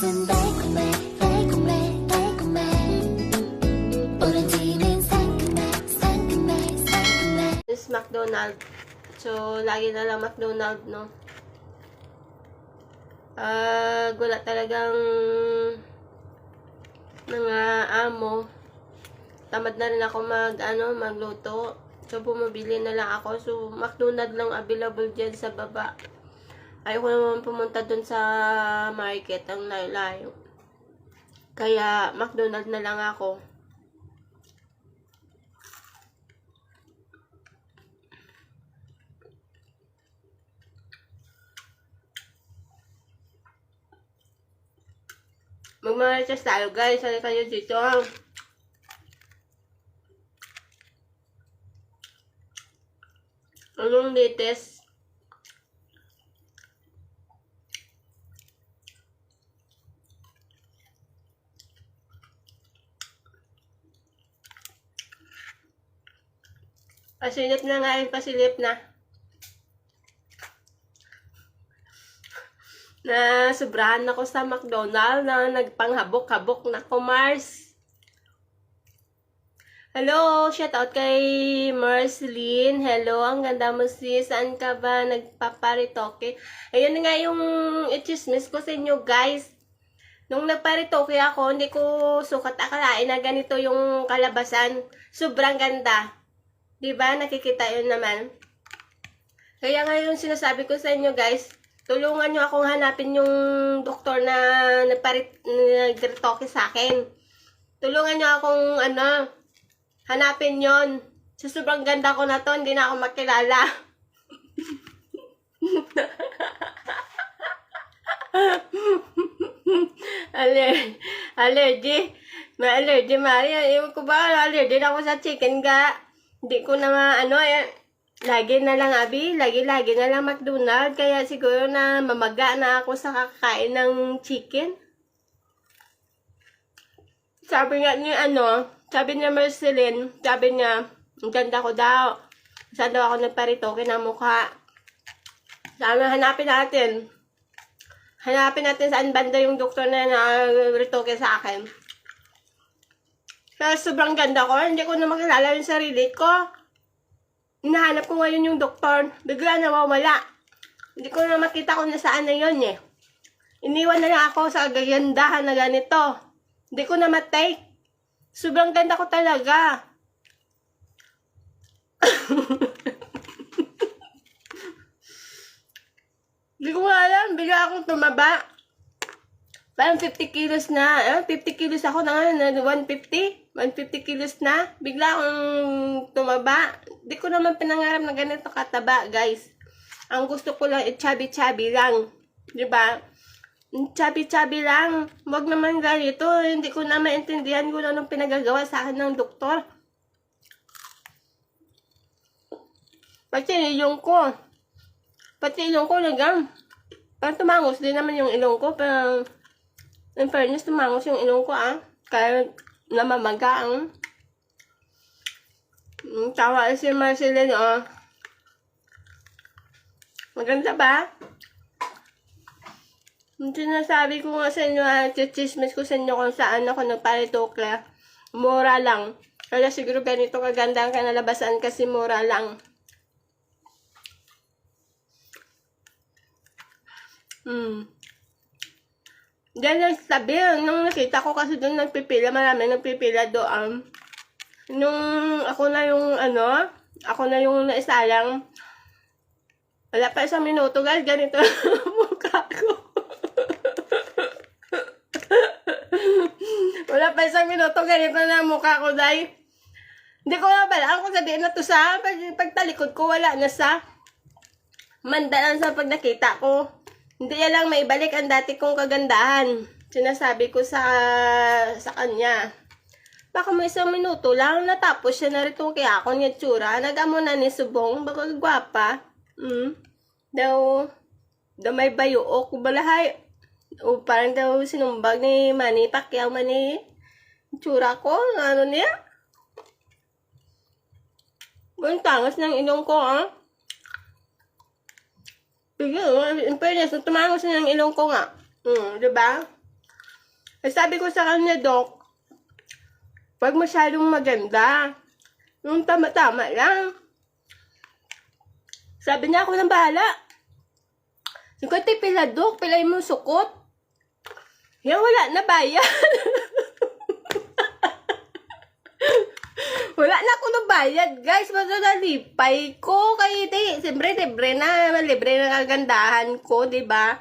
입맛은 달콤해 달콤해 달콤해 오렌지는 상큼해 상큼해 상큼해 is McDonald. So, lagi na lang McDonald, no? Ah, wala talagang mga amo. Tamad na rin ako mag, ano, magluto. So, bumabili na lang ako. So, McDonald lang available dyan sa baba. Ayoko naman pumunta dun sa market, ang layo. Kaya, McDonald na lang ako. Magmamarites tayo guys. Sali kayo dito. Anong latest? Pasilip na nga yung pasilip na. na sobrahan ako sa McDonald na nagpanghabok-habok na ko, Mars. Hello, shout out kay Marceline. Hello, ang ganda mo sis. Saan ka ba nagpaparitoke? Ayun nga yung ichismis ko sa inyo, guys. Nung nagparitoke ako, hindi ko sukat akalain na ganito yung kalabasan. Sobrang ganda. 'Di ba Nakikita yun naman. Kaya nga yung sinasabi ko sa inyo, guys, tulungan nyo akong hanapin yung doktor na nagparit, nagretoke sa akin. Tulungan nyo akong, ano, hanapin yon Sa sobrang ganda ko na to, hindi na ako makilala. Aller allergy. May allergy, Maria. Ewan ko ba, allergy na ako sa chicken ga. Hindi ko na ma, ano, eh, Lagi na lang, Abi. Lagi-lagi na lang McDonald. Kaya siguro na mamaga na ako sa kakain ng chicken. Sabi nga niya, ano, sabi niya Marceline, sabi niya, ang ganda ko daw. Saan daw ako nagparitoke ng mukha. Sabi, hanapin natin. Hanapin natin saan banda yung doktor na nag-retoke sa akin. Pero sobrang ganda ko. Hindi ko na makilala yung sarili ko. Hinahanap ko ngayon yung doktor. Bigla nawawala. Hindi ko na makita kung nasaan na yun eh. Iniwan na lang ako sa gagandahan na ganito. Hindi ko na matake. Sobrang ganda ko talaga. Hindi ko alam. Bigla akong tumaba. Parang 50 kilos na. Eh, 50 kilos ako na nga. 150? 150 kilos na. Bigla akong tumaba. Di ko naman pinangarap na ganito kataba, guys. Ang gusto ko lang, chubby-chubby lang. Di ba? Chubby-chubby lang. Wag naman ganito. Hindi ko na maintindihan kung anong pinagagawa sa akin ng doktor. Pati yung ko. Pati ilong ko nagang. Parang tumangos din naman yung ilong ko. Pero, in fairness, tumangos yung ilong ko ah. Kaya namamaga ang. Mm, tawa si Marceline oh. Maganda ba? Yung sinasabi ko nga sa inyo, ah, chichismis ko sa inyo kung saan ako nagparitoke. Mura lang. Kaya siguro ganito kaganda ang kanalabasan kasi mura lang. Hmm. Diyan lang sa tabi. Nung nakita ko kasi doon nagpipila, marami nagpipila doon. Nung ako na yung ano, ako na yung naisalang, wala pa isang minuto guys, ganito mukha ko. wala pa isang minuto, ganito na mukha ko dahil hindi ko na balaan kung sabihin na to sa pag, pagtalikod ko, wala na sa mandalan sa pag nakita ko. Hindi yan lang maibalik ang dati kong kagandahan. Sinasabi ko sa sa kanya. Baka may isang minuto lang natapos siya na rito kaya ako niya tsura. Nagamo na ni Subong. Baka gwapa. Mm. Daw, daw may bayo o kubalahay. O parang daw sinumbag ni Manny Pacquiao Manny. Tsura ko. Ano niya? Ang tangas ng inong ko ah. Sige, in fairness, tumangos na ng ilong ko nga. Hmm, di ba? Eh, sabi ko sa kanya, Dok, wag masyadong maganda. Yung tama-tama lang. Sabi niya, ako nang bahala. Sige, pila, Dok, pilay mo sukot. Yan, wala na bayan. Wala na ako ng bayad, guys. Basta nalipay ko. Kaya di, siyempre, libre na. Libre na kagandahan ko, di ba?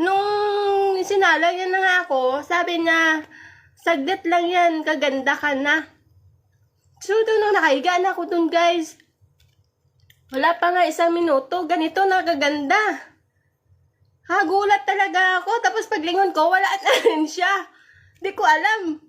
Nung sinala niya na nga ako, sabi niya, saglit lang yan, kaganda ka na. So, doon nung nakahiga na ako dun, guys. Wala pa nga isang minuto, ganito nakaganda. Ha, gulat talaga ako. Tapos paglingon ko, wala na rin siya. Di ko alam.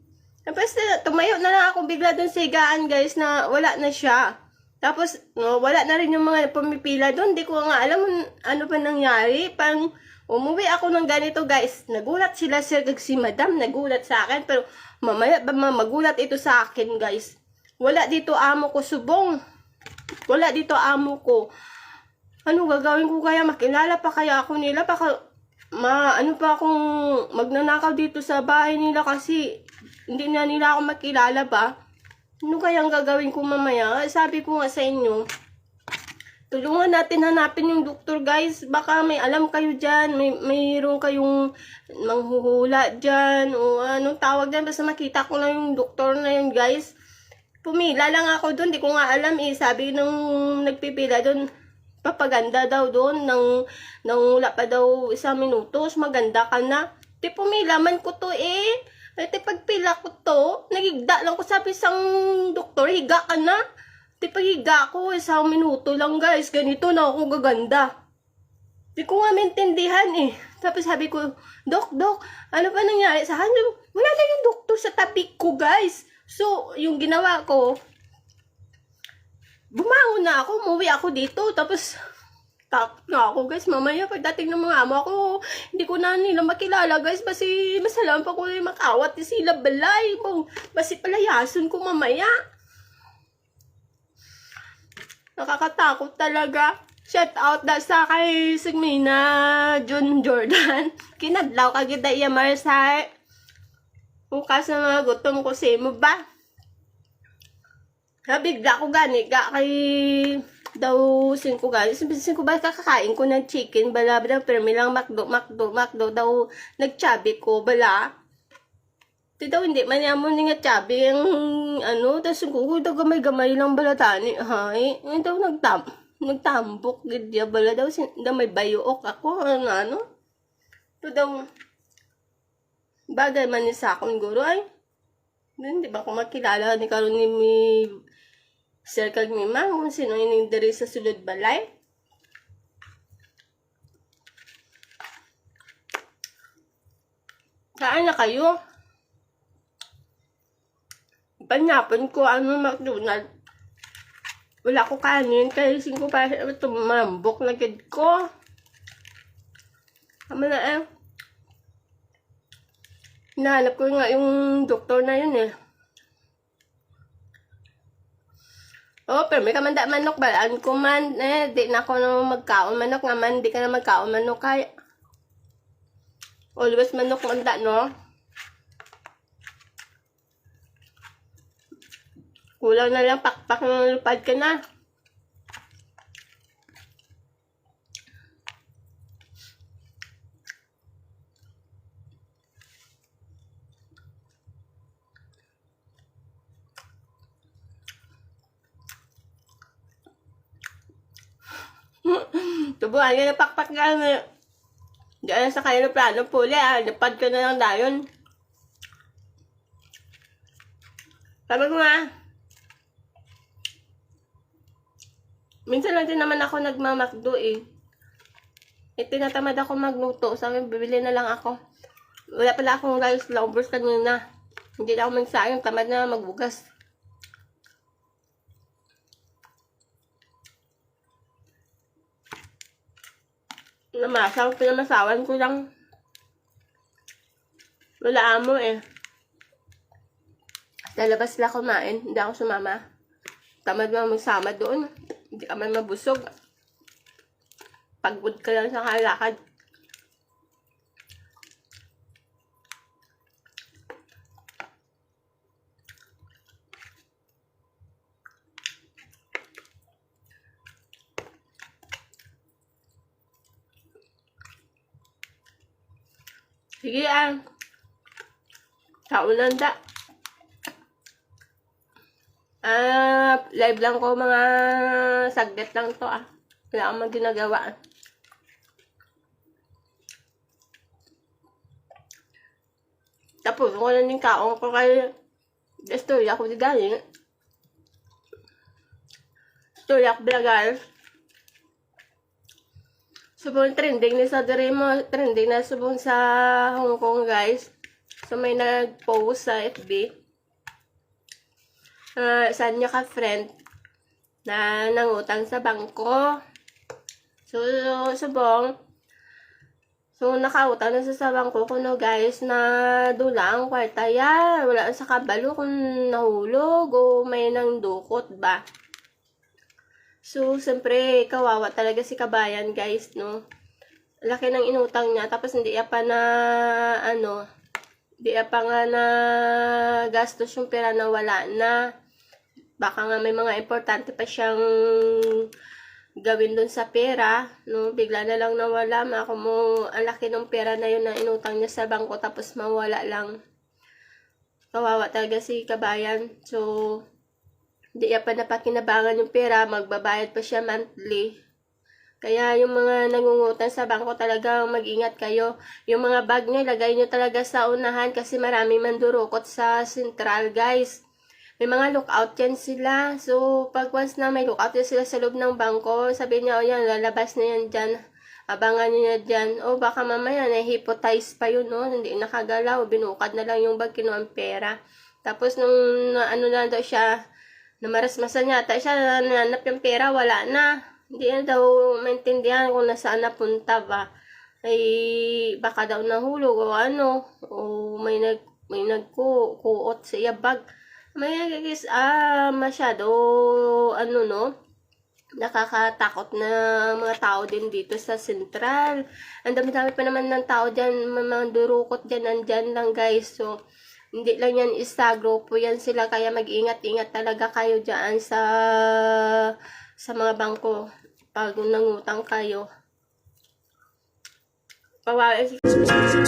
Tapos tumayo na lang ako bigla dun sa higaan, guys, na wala na siya. Tapos, no, wala na rin yung mga pumipila doon. Di ko nga alam ano pa nangyari. Pang umuwi ako ng ganito, guys. Nagulat sila, sir, si madam. Nagulat sa akin. Pero mamaya, magulat ito sa akin, guys. Wala dito amo ko subong. Wala dito amo ko. Ano gagawin ko kaya? Makilala pa kaya ako nila? Baka ma ano pa akong magnanakaw dito sa bahay nila kasi hindi na nila ako makilala ba? Ano kaya ang gagawin ko mamaya? Sabi ko nga sa inyo, tulungan natin hanapin yung doktor guys. Baka may alam kayo dyan, may mayroon kayong manghuhula dyan, o anong tawag dyan. Basta makita ko lang yung doktor na yun guys. Pumila lang ako doon, di ko nga alam eh. Sabi nung nagpipila doon, papaganda daw doon, nang, nang wala pa daw isang minutos, maganda ka na. Di pumila man ko to eh. At pagpila ko to, nagigda lang ko sabi isang doktor, higa ka na. Di paghiga ko, isang minuto lang guys, ganito na ako gaganda. Di ko nga maintindihan eh. Tapos sabi ko, Dok, Dok, ano ba nangyari sa akin? Wala na yung doktor sa tabi ko guys. So, yung ginawa ko, bumangon na ako, umuwi ako dito, tapos tak na ako guys, mamaya pagdating ng mga amo ako, hindi ko na nila makilala guys, basi masalam pa ko yung makawat ni sila balay, mo, basi palayason ko mamaya. Nakakatakot talaga. Shout out da sa kay Sigmina Jun Jordan. Kinadlaw ka gida iya Marsa. Bukas na mga gutom ko sa mo ba? Nabigla ko gani ga kay daw singko gani. Singko ba kakakain ko ng chicken bala daw pero may lang makdo makdo makdo daw nagchabi ko bala. Di daw hindi man yamo ni nga chabi ang ano tapos ko daw gamay-gamay lang bala tani hay. Hindi daw nagtam nagtambok gid ya bala daw sin daw may bayuok ako ano ano. To daw bagay man ni sa akong guro ay hindi ba ko makilala ni karon ni Sir kag mi ma kung sino yung diri sa sulod balay. Saan na kayo? Panyapon ko ano McDonald. Wala ko kanin kaya sing ko pa tumambok na gid ko. Tama na eh. Nahanap ko nga yung doktor na yun eh. Oh, pero may kamanda manok balaan ko man. Eh, di na ako na magkaon manok nga man. Di ka na magkaon manok kaya. Always manok manda, no? Kulang na lang pakpak ng lupad ka na. Tubuhan ka na pakpak ka na. Diyan sa kanila plano puli ah. Lapad ka na lang dayon. Sabi ko nga, minsan lang din naman ako nagmamakdo eh. Eh, tinatamad ako magluto. Sabi, bibili na lang ako. Wala pala akong rice lovers kanina. Hindi na ako magsayang. Tamad na magbugas. Namasaw, pinamasawan ko lang. Wala amo eh. Lalabas sila kumain. Hindi ako sumama. Tamad mo magsama doon. Hindi ka man mabusog. Pagod ka lang sa kalakad. Sige ah. Kaunan da. Ah, live lang ko mga saglit lang to ah. Wala akong mga ginagawa. Tapos ko na yung kaong ko kay Story ako di galing. Story ako guys. Subong trending ni sa dire mo, trending na subong sa Hong Kong guys. So may nag-post sa FB. Uh, saan niya ka friend na nangutang sa bangko. So, subong, So, nakautang na sa sabang ko kuno guys na dula ang kwarta ya. Wala sa kabalo kung nahulog o may nang dukot ba. So, siyempre, kawawa talaga si kabayan guys, no. Laki ng inutang niya, tapos hindi pa na, ano, hindi pa nga na gastos yung pera na wala na. Baka nga may mga importante pa siyang gawin dun sa pera, no, bigla na lang nawala, mako mo, ang laki ng pera na yun na inutang niya sa bangko, tapos mawala lang. Kawawa talaga si kabayan. So, hindi pa napakinabangan yung pera, magbabayad pa siya monthly. Kaya yung mga nangungutang sa bangko talaga mag-ingat kayo. Yung mga bag nyo, lagay nyo talaga sa unahan kasi marami mandurukot sa central, guys may mga lookout yan sila. So, pag once na may lookout yan sila sa loob ng bangko, sabi niya, o yan, lalabas na yan dyan. Abangan niyo na dyan. O, baka mamaya, na-hypotize pa yun, no? Hindi nakagalaw. Binukad na lang yung bag, kinuha pera. Tapos, nung, ano na daw siya, namarasmasan yata siya, nananap yung pera, wala na. Hindi na daw maintindihan kung nasaan napunta ba. Ay, baka daw nahulog o ano. O, may nag, may nagkuot sa iya bag may guys, ah, masyado, ano no, nakakatakot na mga tao din dito sa Central. Ang dami-dami pa naman ng tao dyan, mga durukot dyan, nandyan lang guys. So, hindi lang yan isa, grupo yan sila, kaya mag-ingat-ingat talaga kayo dyan sa, sa mga bangko pag nangutang kayo. Pawawa si Missing